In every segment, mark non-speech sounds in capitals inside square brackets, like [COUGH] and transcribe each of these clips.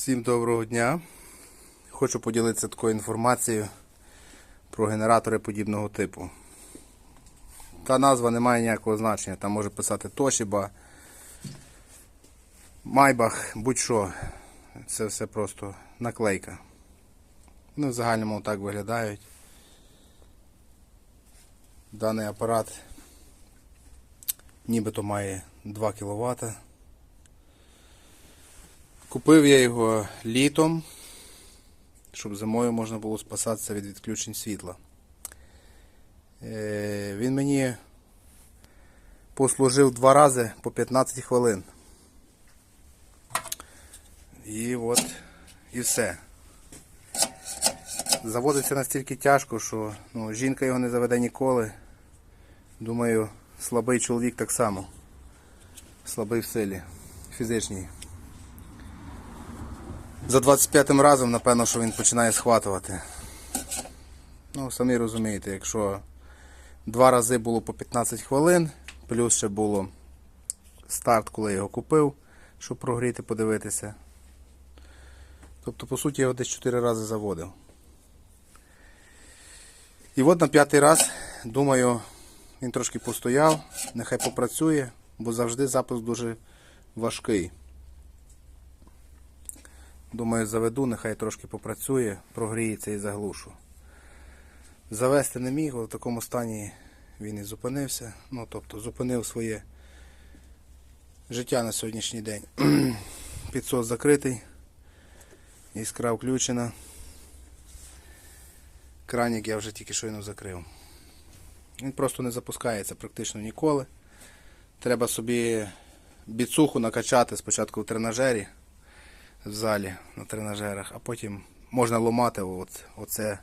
Всім доброго дня. Хочу поділитися такою інформацією про генератори подібного типу. Та назва не має ніякого значення. Там може писати Toshiba, Майбах, будь-що. Це все просто наклейка. Вони в загальному так виглядають. Даний апарат нібито має 2 кВт. Купив я його літом, щоб зимою можна було спасатися від відключень світла. Е, Він мені послужив два рази по 15 хвилин. І от і все. Заводиться настільки тяжко, що ну, жінка його не заведе ніколи. Думаю, слабий чоловік так само. Слабий в силі, фізичній. За 25-м разом, напевно, що він починає схватувати. Ну, самі розумієте, якщо два рази було по 15 хвилин, плюс ще було старт, коли я його купив, щоб прогріти, подивитися. Тобто, по суті, я його десь 4 рази заводив. І от на п'ятий раз, думаю, він трошки постояв, нехай попрацює, бо завжди запуск дуже важкий. Думаю, заведу, нехай трошки попрацює, прогріється і заглушу. Завести не міг, але в такому стані він і зупинився. Ну, тобто, зупинив своє життя на сьогоднішній день. [CLEARS THROAT] Підсос закритий, іскра включена. Кранік я вже тільки щойно закрив. Він просто не запускається практично ніколи. Треба собі біцуху накачати спочатку в тренажері в залі на тренажерах, а потім можна ломати от, оце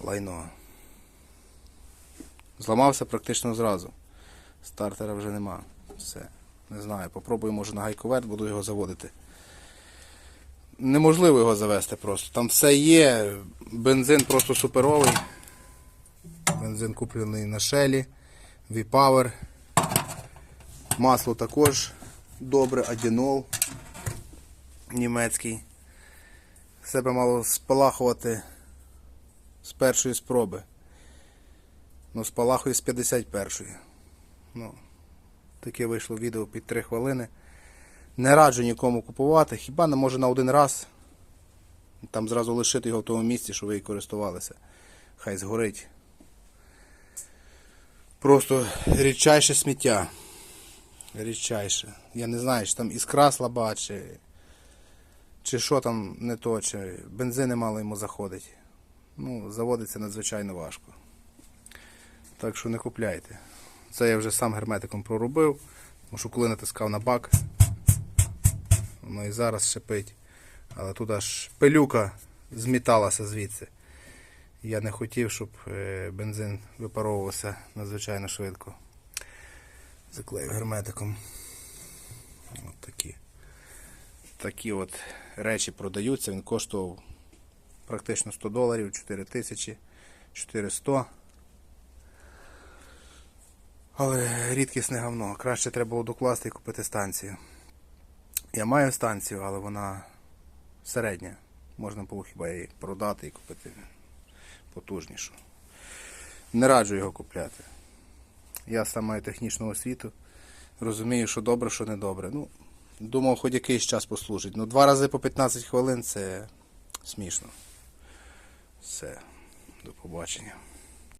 лайно. Зламався практично зразу. Стартера вже нема. Все. Не знаю. Попробую, може на гайковет, буду його заводити. Неможливо його завести просто. Там все є. Бензин просто суперовий. Бензин куплений на шелі. V-Power. Масло також добре, адінол німецький. Себе мало спалахувати з першої спроби. Ну, спалахує з 51-ї. Ну, таке вийшло відео під 3 хвилини. Не раджу нікому купувати, хіба не може на один раз. Там зразу лишити його в тому місці, що ви і користувалися. Хай згорить. Просто рідчайше сміття. Рідчайше. Я не знаю, чи там іскра слаба, чи чи що там не то, чи бензини мало йому заходить. Ну, заводиться надзвичайно важко. Так що не купляйте. Це я вже сам герметиком проробив, тому що коли натискав на бак, воно і зараз шипить. Але тут аж пилюка зміталася звідси. Я не хотів, щоб е, бензин випаровувався надзвичайно швидко. Заклею герметиком. От такі такі от речі продаються. Він коштував практично 100 доларів, 4 тисячі, 400. Але рідкісне говно. Краще треба було докласти і купити станцію. Я маю станцію, але вона середня. Можна було хіба її продати і купити потужнішу. Не раджу його купляти. Я сам маю технічну освіту. Розумію, що добре, що не добре. Ну, Думав, хоч якийсь час послужить. Ну, два рази по 15 хвилин це смішно. Все. До побачення.